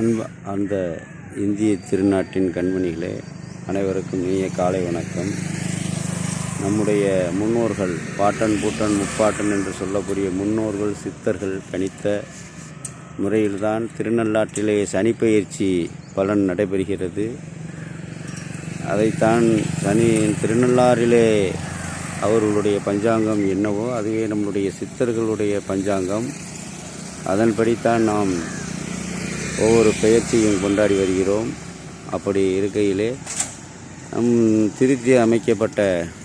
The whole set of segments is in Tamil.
அன்ப அந்த இந்திய திருநாட்டின் கண்மணிகளே அனைவருக்கும் இனிய காலை வணக்கம். நம்முடைய முன்னோர்கள் பாட்டன் பூட்டன் முப்பாட்டன் என்று சொல்லக்கூடிய முன்னோர்கள் சித்தர்கள் கணித்த முறையில்தான் திருநள்ளாற்றிலே சனிப்பயிற்சி பலன் நடைபெறுகிறது. அதைத்தான் சனி திருநள்ளாறிலே அவர்களுடைய பஞ்சாங்கம் என்னவோ அதுவே நம்முடைய சித்தர்களுடைய பஞ்சாங்கம். அதன்படித்தான் நாம் ஒவ்வொரு பெயர்ச்சியும் கொண்டாடி வருகிறோம். அப்படி இருக்கையிலே நம் திருத்தி அமைக்கப்பட்ட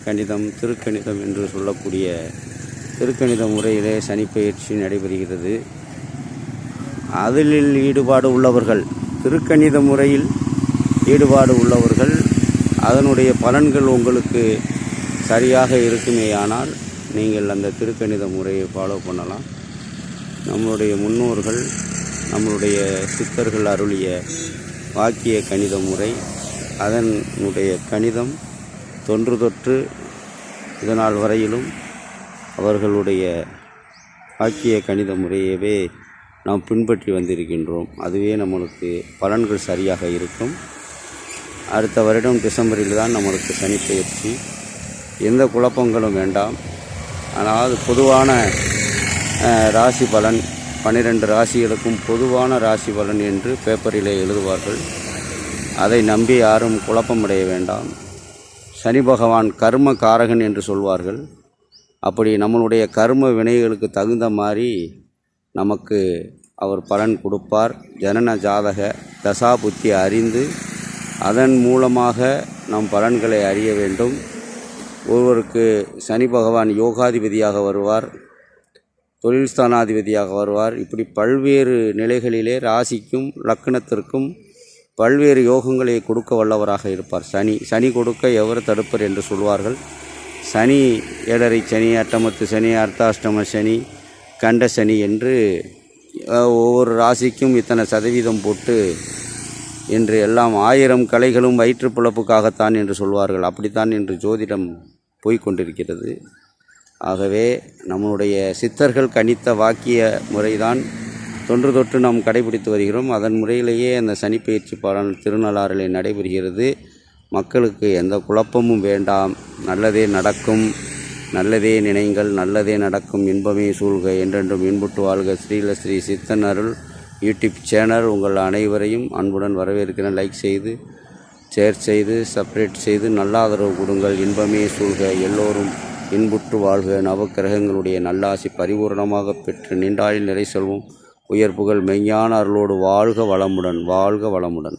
கணிதம் திருக்கணிதம் என்று சொல்லக்கூடிய திருக்கணித முறையிலே சனிப்பெயர்ச்சி நடைபெறுகிறது. அதில் ஈடுபாடு உள்ளவர்கள் திருக்கணித முறையில் ஈடுபாடு உள்ளவர்கள் அதனுடைய பலன்கள் உங்களுக்கு சரியாக இருக்குமேயானால் நீங்கள் அந்த திருக்கணித முறையை ஃபாலோ பண்ணலாம். நம்மளுடைய முன்னோர்கள் நம்மளுடைய சித்தர்கள் அருளிய வாக்கிய கணித முறை அதனுடைய கணிதம் தொன்று தொற்று இதனால் வரையிலும் அவர்களுடைய வாக்கிய கணித முறையவே நாம் பின்பற்றி வந்திருக்கின்றோம். அதுவே நம்மளுக்கு பலன்கள் சரியாக இருக்கும். அடுத்த வருடம் டிசம்பரில் தான் நம்மளுக்கு சனிப்பெயர்ச்சி எந்த குழப்பங்களும் வேண்டாம். அதாவது பொதுவான ராசி பலன் பன்னிரெண்டு ராசிகளுக்கும் பொதுவான ராசி பலன் என்று பேப்பரிலே எழுதுவார்கள். அதை நம்பி யாரும் குழப்பமடைய வேண்டாம். சனி பகவான் கர்ம காரகன் என்று சொல்வார்கள். அப்படி நம்மளுடைய கர்ம வினைகளுக்கு தகுந்த மாதிரி நமக்கு அவர் பலன் கொடுப்பார். ஜனன ஜாதக தசா புத்தி அறிந்து அதன் மூலமாக நம் பலன்களை அறிய வேண்டும். ஒருவருக்கு சனி பகவான் யோகாதிபதியாக வருவார். தொழில் ஸ்தானாதிபதியாக வருவார். இப்படி பல்வேறு நிலைகளிலே ராசிக்கும் லக்னத்திற்கும் பல்வேறு யோகங்களை கொடுக்க வல்லவராக இருப்பார். சனி சனி கொடுக்க எவர் தடுப்பர் என்று சொல்வார்கள். சனி ஏழரை சனி அட்டமத்து சனி அர்த்தாஷ்டம சனி கண்ட சனி என்று ஒவ்வொரு ராசிக்கும் இத்தனை சதவீதம் போட்டு என்று எல்லாம் ஆயிரம் கலைகளும் வயிற்று பிழப்புக்காகத்தான் என்று சொல்வார்கள். அப்படித்தான் என்று ஜோதிடம் போய்க்கொண்டிருக்கிறது ஆகவே நம்முடைய சித்தர்கள் கணித்த வாக்கிய முறைதான் தொன்று தொற்று நாம் கடைபிடித்து வருகிறோம். அதன் முறையிலேயே அந்த சனிப்பயிற்சி பாடல் திருநள்ளாறிலே நடைபெறுகிறது. மக்களுக்கு எந்த குழப்பமும் வேண்டாம். நல்லதே நடக்கும். நல்லதே நினைங்கள். நல்லதே நடக்கும். இன்பமே சூழ்க. என்றென்றும் இன்புட்டு வாழ்க. ஸ்ரீல ஸ்ரீ சித்தன் அருள் யூடியூப் சேனல் உங்கள் அனைவரையும் அன்புடன் வரவேற்கிறேன். லைக் செய்து ஷேர் செய்து சப்ரேட் செய்து நல்ல ஆதரவு கொடுங்கள். இன்பமே சூழ்க. எல்லோரும் இன்புற்று வாழ்க. நவக்கிரகங்களுடைய நல்லாசி பரிபூர்ணமாக பெற்று நீண்டாயில் நிறை செல்வோம். உயர் புகழ் மெய்ஞான அருளோடு வாழ்க வளமுடன் வாழ்க வளமுடன்.